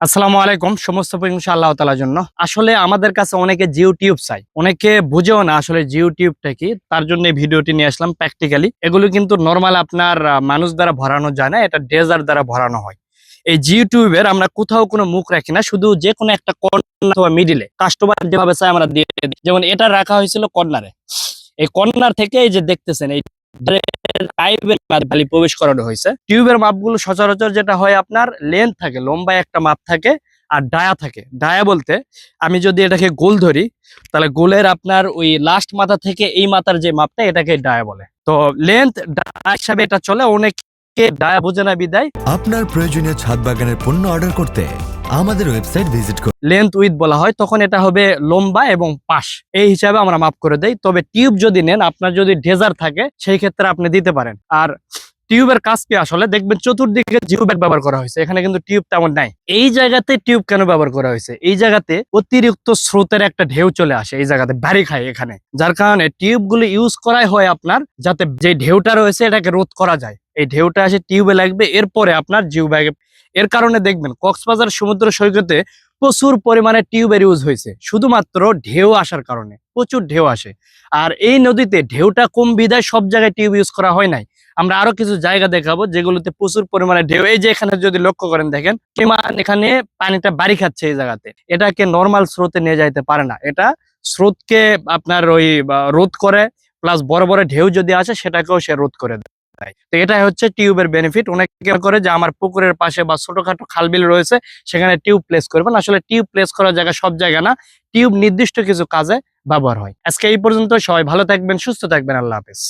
আসসালামু আলাইকুম। সমস্ত প্রশংসা আল্লাহ তালার জন্য। আসলে আমাদের কাছে অনেকে জিও টিউব চাই অনেকে বুঝেও না আসলে জিও টিউবটা কি। তার জন্য ভিডিওটি নিয়ে আসলাম প্র্যাকটিক্যালি এগুলো কিন্তু নর্মাল আপনার মানুষ দ্বারা ভরানো যায় না। এটা ডেজার দ্বারা ভরানো হয়। এই জিও টিউবের আমরা কোথাও কোনো মুখ রাখি না। শুধু যে কোনো একটা কর্নার অথবা মিডিলে কাস্টমার যেভাবে চাই আমরা দিয়ে যেমন এটা রাখা হয়েছিল কর্নারে। এই কর্নার থেকে এই যে দেখতেছেন, এই পাইপের মাধ্যমে প্রবেশ করানো হয়েছে। টিউবের মাপগুলো সচরাচর যেটা হয় আপনার লেন্থ থাকে লম্বা একটা মাপ থাকে আর ডায়া থাকে। ডায়া বলতে আমি যদি এটাকে গোল ধরি, তাহলে গোলের আপনার ওই লাস্ট মাথা থেকে এই মাথার যে মাপটা এটাকে ডায়া বলে। তো লেন্থ ডায়া হিসাবে এটা চলে, অনেকে ডায়া বোঝে বিদায়। আপনার প্রয়োজনীয় ছাদ বাগানের পণ্য অর্ডার করতে আমাদের ওয়েবসাইট ভিজিট করুন লেন্থ উইথ বলা হয়, তখন এটা হবে লম্বা এবং পাশ। এই হিসাবে আমরা মাপ করে দেই। তবে টিউব যদি নেন, আপনার যদি ডেজার থাকে, সেই ক্ষেত্রে আপনি দিতে পারেন। আর টিউবের কাজ কি আসলে? দেখবেন চতুর্দিকে জিও ব্যাগ ব্যবহার করা হয়েছে। এখানে কিন্তু টিউব তেমন নাই। এই জায়গাতে টিউব কেন ব্যবহার করা হয়েছে? এই জায়গাতে অতিরিক্ত স্রোতের একটা ঢেউ চলে আসে। এই জায়গাতে বাড়ি খায় এখানে। যার কারণে টিউবগুলো ইউজ করাই হয় আপনার, যাতে যে ঢেউটা রয়েছে, এটাকে রোধ করা যায়। এই ঢেউটা আসে টিউবে লাগবে, এরপরে আপনার জিও ব্যাগে এর কারণে দেখবেন কক্সবাজার সমুদ্র সৈকতে প্রচুর পরিমাণে টিউবের ইউজ হয়েছে, শুধুমাত্র ঢেউ আসার কারণে, প্রচুর ঢেউ আসে। আর এই নদীতে ঢেউটা কম বিদায় সব জায়গায় টিউব ইউজ করা হয় নাই। আমরা আরও কিছু জায়গা দেখাবো যেগুলোতে প্রচুর পরিমাণে ঢেউ। এই যে এখানে যদি লক্ষ্য করেন দেখেন, কিমান এখানে পানিটা বাড়ি খাচ্ছে এই জায়গাতে। এটাকে নর্মাল স্রোতে নিয়ে যাইতে পারে না। এটা স্রোতকে আপনার ওই রোধ করে প্লাস বড় বড় ঢেউ যদি আসে, সেটাকেও সে রোধ করে দেয় তো এটাই হচ্ছে টিউবের বেনিফিট অনেকে করে যে আমার পুকুরের পাশে বা ছোটখাটো খালবিল রয়েছে, সেখানে টিউব প্লেস করবেন। আসলে টিউব প্লেস করার জায়গা সব জায়গা না, টিউব নির্দিষ্ট কিছু কাজে ব্যবহার হয়। আজকে এই পর্যন্ত সবাই ভালো থাকবেন, সুস্থ থাকবেন। আল্লাহ হাফেজ।